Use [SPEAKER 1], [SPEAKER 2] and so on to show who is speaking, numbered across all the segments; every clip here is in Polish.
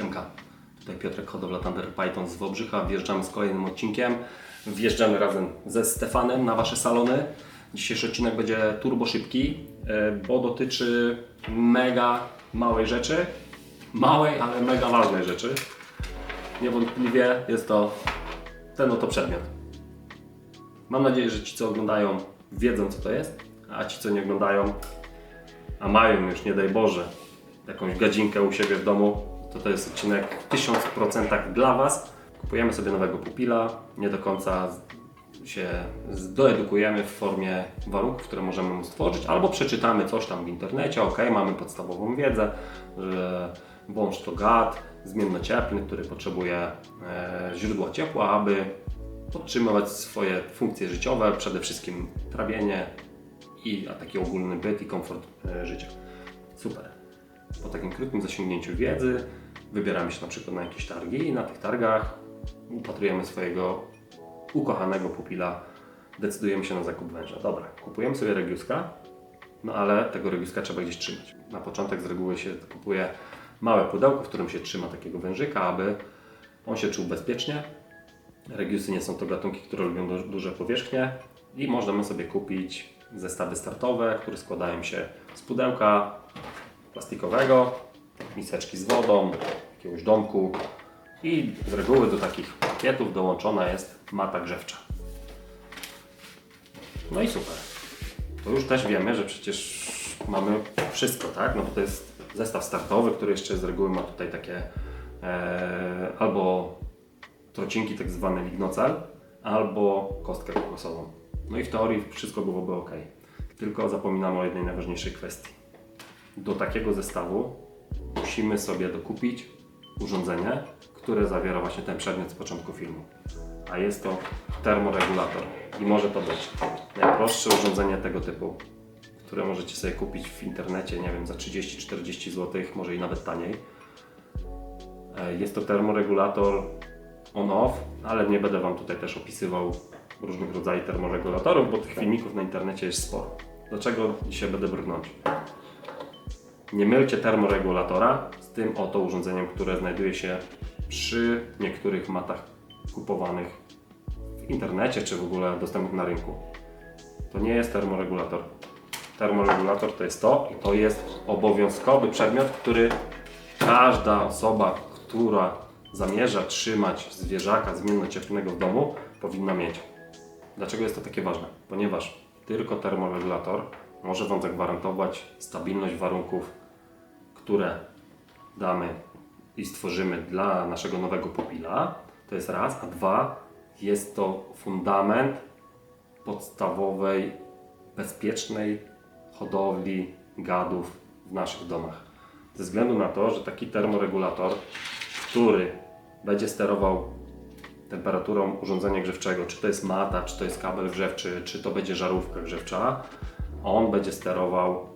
[SPEAKER 1] Siemka, tutaj Piotrek Hodowla Thunder Python z Wałbrzycha. Wjeżdżamy z kolejnym odcinkiem. Wjeżdżamy razem ze Stefanem na Wasze salony. Dzisiejszy odcinek będzie turbo szybki, e, bo dotyczy mega małej rzeczy. Małej, ale mega ważnej rzeczy. Niewątpliwie jest to ten oto przedmiot. Mam nadzieję, że ci co oglądają wiedzą co to jest, a ci co nie oglądają, a mają już nie daj Boże jakąś gadzinkę u siebie w domu, to to jest odcinek w 1000% dla Was. Kupujemy sobie nowego pupila, nie do końca się doedukujemy w formie warunków, które możemy mu stworzyć, albo przeczytamy coś tam w internecie, ok, mamy podstawową wiedzę, że wąż to gad zmiennocieplny, który potrzebuje e, źródła ciepła, aby podtrzymywać swoje funkcje życiowe, przede wszystkim trawienie i a taki ogólny byt i komfort e, życia. Super. Po takim krótkim zasięgnięciu wiedzy wybieramy się na przykład na jakieś targi i na tych targach upatrujemy swojego ukochanego pupila, decydujemy się na zakup węża. Dobra, kupujemy sobie regiuska, no ale tego regiuska trzeba gdzieś trzymać. Na początek z reguły się kupuje małe pudełko, w którym się trzyma takiego wężyka, aby on się czuł bezpiecznie. Regiusy nie są to gatunki, które lubią du- duże powierzchnie i możemy sobie kupić zestawy startowe, które składają się z pudełka plastikowego, miseczki z wodą, jakiegoś domku i z reguły do takich pakietów dołączona jest mata grzewcza. No i super. To już też wiemy, że przecież mamy wszystko, tak? No bo to jest zestaw startowy, który jeszcze z reguły ma tutaj takie e, albo trocinki tak zwane lignocel, albo kostkę kokosową. No i w teorii wszystko byłoby ok. Tylko zapominamy o jednej najważniejszej kwestii. Do takiego zestawu musimy sobie dokupić urządzenie, które zawiera właśnie ten przedmiot z początku filmu. A jest to termoregulator. I może to być najprostsze urządzenie tego typu, które możecie sobie kupić w internecie, nie wiem, za 30-40 zł, może i nawet taniej. E, Jest to termoregulator on-off, ale nie będę Wam tutaj też opisywał różnych rodzajów termoregulatorów, bo tych filmików na internecie jest sporo. Dlaczego dzisiaj będę brnąć? Nie mylcie termoregulatora z tym oto urządzeniem, które znajduje się przy niektórych matach kupowanych w internecie czy w ogóle dostępnych na rynku. To nie jest termoregulator. Termoregulator to jest to i to jest obowiązkowy przedmiot, który każda osoba, która zamierza trzymać zwierzaka zmiennocieplnego w domu, powinna mieć. Dlaczego jest to takie ważne? Ponieważ tylko termoregulator może Wam zagwarantować stabilność warunków, które damy i stworzymy dla naszego nowego pupila. To jest raz, a dwa, jest to fundament podstawowej, bezpiecznej hodowli gadów w naszych domach. Ze względu na to, że taki termoregulator, który będzie sterował temperaturą urządzenia grzewczego, czy to jest mata, czy to jest kabel grzewczy, czy to będzie żarówka grzewcza, on będzie sterował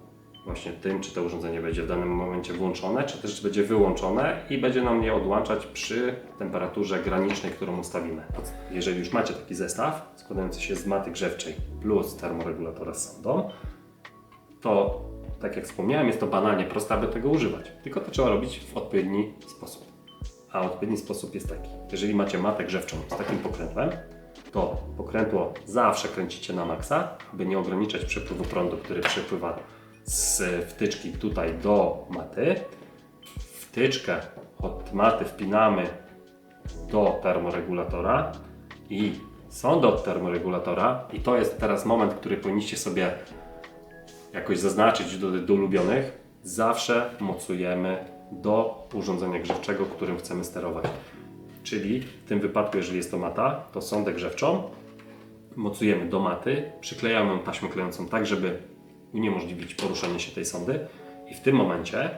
[SPEAKER 1] właśnie tym, czy to urządzenie będzie w danym momencie włączone, czy też będzie wyłączone i będzie nam je odłączać przy temperaturze granicznej, którą ustawimy. Jeżeli już macie taki zestaw składający się z maty grzewczej plus termoregulatora z sondą, to tak jak wspomniałem, jest to banalnie proste, aby tego używać. Tylko to trzeba robić w odpowiedni sposób. A odpowiedni sposób jest taki. Jeżeli macie matę grzewczą z takim pokrętłem, to pokrętło zawsze kręcicie na maksa, aby nie ograniczać przepływu prądu, który przepływa z wtyczki tutaj do maty. Wtyczkę od maty wpinamy do termoregulatora i sondę od termoregulatora i to jest teraz moment, który powinniście sobie jakoś zaznaczyć do, do ulubionych, zawsze mocujemy do urządzenia grzewczego, którym chcemy sterować. Czyli w tym wypadku, jeżeli jest to mata, to sondę grzewczą mocujemy do maty, przyklejamy ją taśmą klejącą tak, żeby uniemożliwić poruszanie się tej sondy i w tym momencie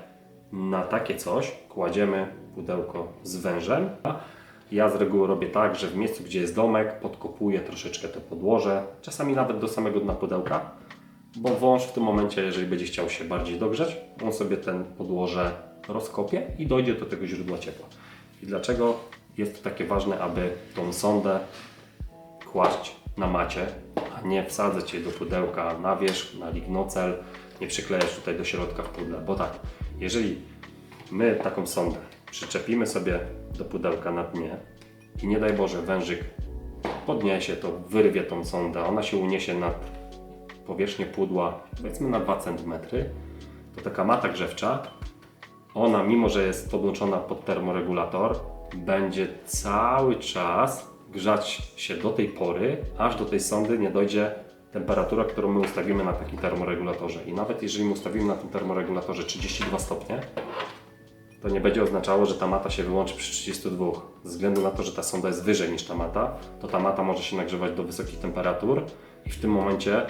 [SPEAKER 1] na takie coś kładziemy pudełko z wężem. Ja z reguły robię tak, że w miejscu, gdzie jest domek, podkopuję troszeczkę to podłoże, czasami nawet do samego dna pudełka, bo wąż w tym momencie, jeżeli będzie chciał się bardziej dogrzać, on sobie ten podłoże rozkopie i dojdzie do tego źródła ciepła. I dlaczego jest to takie ważne, aby tą sondę kłaść na macie, a nie wsadzać jej do pudełka na wierzch, na lignocel, nie przyklejać tutaj do środka w pudle, bo tak, jeżeli my taką sondę przyczepimy sobie do pudełka na dnie i nie daj Boże wężyk podniesie to, wyrwie tą sondę, ona się uniesie nad powierzchnię pudła powiedzmy na 2 cm, to taka mata grzewcza, ona mimo, że jest podłączona pod termoregulator, będzie cały czas grzać się do tej pory, aż do tej sondy nie dojdzie temperatura, którą my ustawimy na takim termoregulatorze. I nawet jeżeli my ustawimy na tym termoregulatorze 32 stopnie, to nie będzie oznaczało, że ta mata się wyłączy przy 32. Ze względu na to, że ta sonda jest wyżej niż ta mata, to ta mata może się nagrzewać do wysokich temperatur i w tym momencie,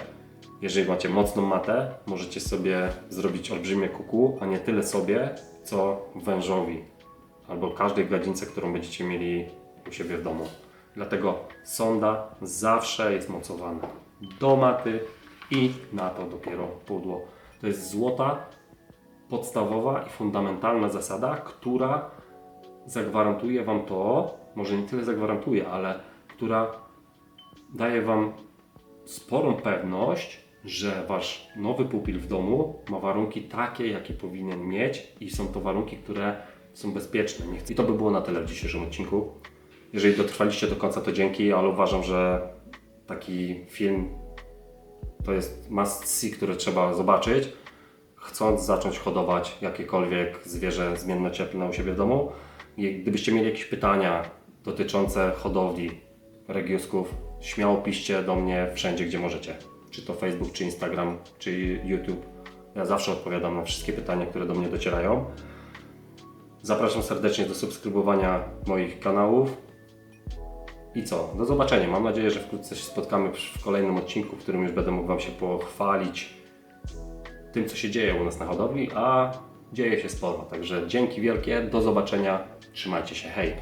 [SPEAKER 1] jeżeli macie mocną matę, możecie sobie zrobić olbrzymie kuku, a nie tyle sobie, co wężowi albo każdej gladzince, którą będziecie mieli u siebie w domu. Dlatego sonda zawsze jest mocowana do maty i na to dopiero pudło. To jest złota podstawowa i fundamentalna zasada, która zagwarantuje Wam to, może nie tyle zagwarantuje, ale która daje Wam sporą pewność, że Wasz nowy pupil w domu ma warunki takie, jakie powinien mieć i są to warunki, które są bezpieczne. I to by było na tyle w dzisiejszym odcinku. Jeżeli dotrwaliście do końca, to dzięki, ale uważam, że taki film to jest must see, który trzeba zobaczyć, chcąc zacząć hodować jakiekolwiek zwierzę zmiennocieplne u siebie w domu. I gdybyście mieli jakieś pytania dotyczące hodowli regiusków, śmiało piszcie do mnie wszędzie, gdzie możecie. Czy to Facebook, czy Instagram, czy YouTube. Ja zawsze odpowiadam na wszystkie pytania, które do mnie docierają. Zapraszam serdecznie do subskrybowania moich kanałów. I co? Do zobaczenia. Mam nadzieję, że wkrótce się spotkamy w kolejnym odcinku, w którym już będę mógł Wam się pochwalić tym, co się dzieje u nas na hodowli, a dzieje się sporo. Także dzięki wielkie, do zobaczenia, trzymajcie się, hej!